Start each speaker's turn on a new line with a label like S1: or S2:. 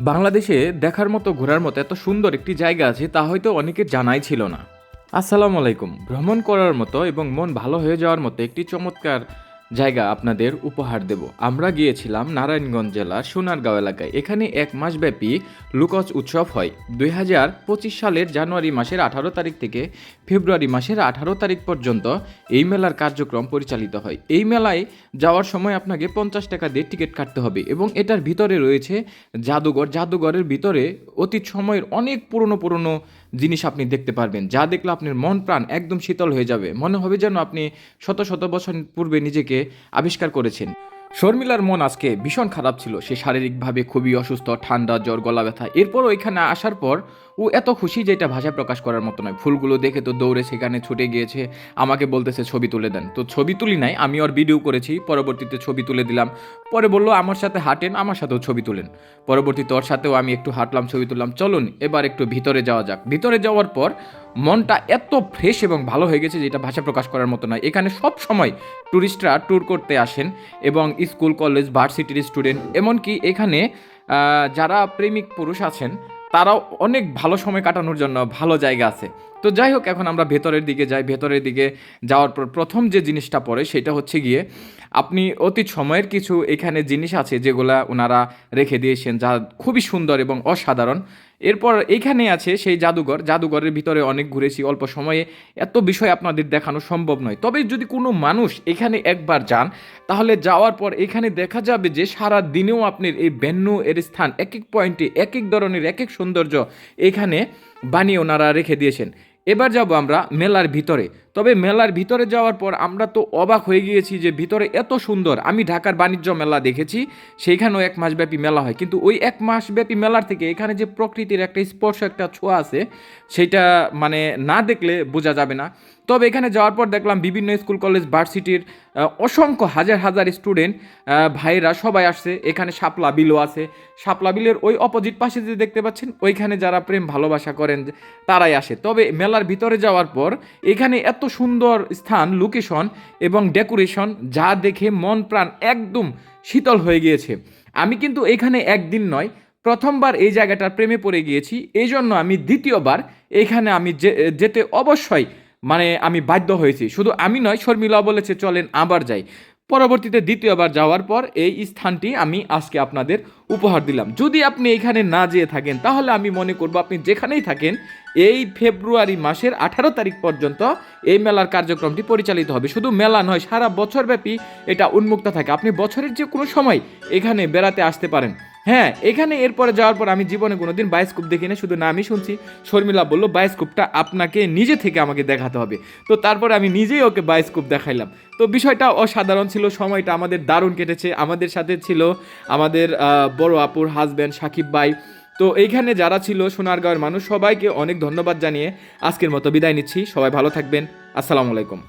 S1: বাংলাদেশে দেখার মতো ঘোরার মতো এত সুন্দর একটি জায়গা আছে, তা হয়তো অনেকে জানাই ছিল না। আসসালামু আলাইকুম। ভ্রমণ করার মতো এবং মন ভালো হয়ে যাওয়ার মতো একটি চমৎকার জায়গা আপনাদের উপহার দেব। আমরা গিয়েছিলাম নারায়ণগঞ্জ জেলার সোনারগাঁও এলাকায়। এখানে এক মাসব্যাপী লুকচ উৎসব হয়। দুই হাজার পঁচিশ সালের জানুয়ারি মাসের আঠারো তারিখ থেকে ফেব্রুয়ারি মাসের আঠারো তারিখ পর্যন্ত এই মেলার কার্যক্রম পরিচালিত হয়। এই মেলায় যাওয়ার সময় আপনাকে পঞ্চাশ টাকা দিয়ে টিকিট কাটতে হবে এবং এটার ভিতরে রয়েছে জাদুঘর। জাদুঘরের ভিতরে অতীত সময়ের অনেক পুরনো পুরনো জিনিস আপনি দেখতে পারবেন। যা দেখলে আপনার মন প্রাণ একদম শীতল হয়ে যাবে। মনে হবে যেন আপনি শত শত বছর পূর্বে নিজেকে আবিষ্কার করেছেন। শর্মিলার মন আজকে ভীষণ খারাপ ছিল। সে শারীরিকভাবে খুবই অসুস্থ, ঠান্ডা, জ্বর গলা ব্যথা এরপর ওইখানে আসার পর ও এত খুশি যে এটা ভাষা প্রকাশ করার মতো নয়। ফুলগুলো দেখে তো দৌড়ে সেখানে ছুটে গিয়েছে, আমাকে বলতেছে, ছবি তুলে দেন। তো ছবি তুলি নাই, আমি ওর ভিডিও করেছি, পরবর্তীতে ছবি তুলে দিলাম। পরে বলল, আমার সাথে হাঁটেন, আমার সাথেও ছবি তুলেন। পরবর্তীতে ওর সাথেও আমি একটু হাঁটলাম, ছবি তুললাম। চলুন, এবার একটু ভিতরে যাওয়া যাক। ভিতরে যাওয়ার পর মনটা এত ফ্রেশ এবং ভালো হয়ে গেছে যেটা ভাষা প্রকাশ করার মতো নয়। এখানে সব সময় ট্যুরিস্টরা ট্যুর করতে আসেন এবং স্কুল কলেজ ভার্সিটির স্টুডেন্ট এমনকি এখানে যারা প্রেমিক পুরুষ আছেন তারাও অনেক ভালো সময় কাটানোর জন্য ভালো জায়গা আছে। তো যাই হোক, এখন আমরা ভেতরের দিকে যাই। ভেতরের দিকে যাওয়ার পর প্রথম যে জিনিসটা পড়ে সেটা হচ্ছে গিয়ে আপনি অতি সময়ের কিছু এখানে জিনিস আছে যেগুলা ওনারা রেখে দিয়েছেন, যা খুবই সুন্দর এবং অসাধারণ। এরপর এইখানে আছে সেই জাদুঘর। জাদুঘরের ভিতরে অনেক ঘুরেছি, অল্প সময়ে। এত বিষয় আপনাদের দেখানো সম্ভব নয়। তবে যদি কোনো মানুষ এখানে একবার যান, তাহলে যাওয়ার পর এখানে দেখা যাবে যে সারা দিনেও আপনার এই ভেন্যু এর স্থান এক এক পয়েন্টে এক এক ধরনের এক এক সৌন্দর্য এখানে বানিয়ে ওনারা রেখে দিয়েছেন। এবার যাব আমরা মেলার ভিতরে। তবে মেলার ভিতরে যাওয়ার পর আমরা তো অবাক হয়ে গিয়েছি যে ভিতরে এত সুন্দর। আমি ঢাকার বাণিজ্য মেলা দেখেছি, সেইখানেও এক মাসব্যাপী মেলা হয়। কিন্তু ওই এক মাসব্যাপী মেলার থেকে এখানে যে প্রকৃতির একটা স্পর্শ, একটা ছোঁয়া আছে, সেটা মানে না দেখলে বোঝা যাবে না। তবে এখানে যাওয়ার পর দেখলাম বিভিন্ন স্কুল, কলেজ, ভার্সিটির অসংখ্য হাজার হাজার স্টুডেন্ট ভাইরা সবাই আসছে। এখানে শাপলা বিলও আছে। শাপলা বিলের ওই অপোজিট পাশে যে দেখতে পাচ্ছেন, ওইখানে যারা প্রেম ভালোবাসা করেন, তারাই আসে। তবে মেলার ভিতরে যাওয়ার পর এখানে এত সুন্দর স্থান লোকেশন এবং ডেকোরেশন যা দেখে মন প্রাণ একদম শীতল হয়ে গিয়েছে। আমি কিন্তু এখানে একদিন নয়, প্রথমবার এই জায়গাটার প্রেমে পড়ে গিয়েছি। এই জন্য আমি দ্বিতীয়বার এখানে আমি যেতে অবশ্যই মানে আমি বাধ্য হয়েছি। শুধু আমি নয় শর্মিলা বলেছে, চলেন আবার যাই। পরবর্তীতে দ্বিতীয়বার যাওয়ার পর এই স্থানটি আমি আজকে আপনাদের উপহার দিলাম। যদি আপনি এখানে না যেয়ে থাকেন, তাহলে আমি মনে করব আপনি যেখানেই থাকেন, এই ফেব্রুয়ারি মাসের আঠারো তারিখ পর্যন্ত এই মেলার কার্যক্রমটি পরিচালিত হবে। শুধু মেলা নয়, সারা বছরব্যাপী এটা উন্মুক্ত থাকে। আপনি বছরের যে কোনো সময় এখানে বেড়াতে আসতে পারেন। হ্যাঁ এখানে এরপরে যাওয়ার পর আমি জীবনে কোনোদিন বায়োস্কোপ দেখি না শুধু নামই শুনছি। শর্মিলা বলল বায়োস্কোপটা আপনাকে নিজে থেকে আমাকে দেখাতে হবে। তো তারপরে আমি নিজেই ওকে বায়োস্কোপ দেখাইলাম। তো বিষয়টা অসাধারণ ছিল, সময়টা আমাদের দারুণ কেটেছে। আমাদের সাথে ছিল আমাদের বড় আপুর হাজব্যান্ড সাকিব ভাই। তো এইখানে যারা ছিল সোনারগাঁওয়ের মানুষ, সবাইকে অনেক ধন্যবাদ জানিয়ে আজকের মতো বিদায় নিচ্ছি। সবাই ভালো থাকবেন। আসসালামু আলাইকুম।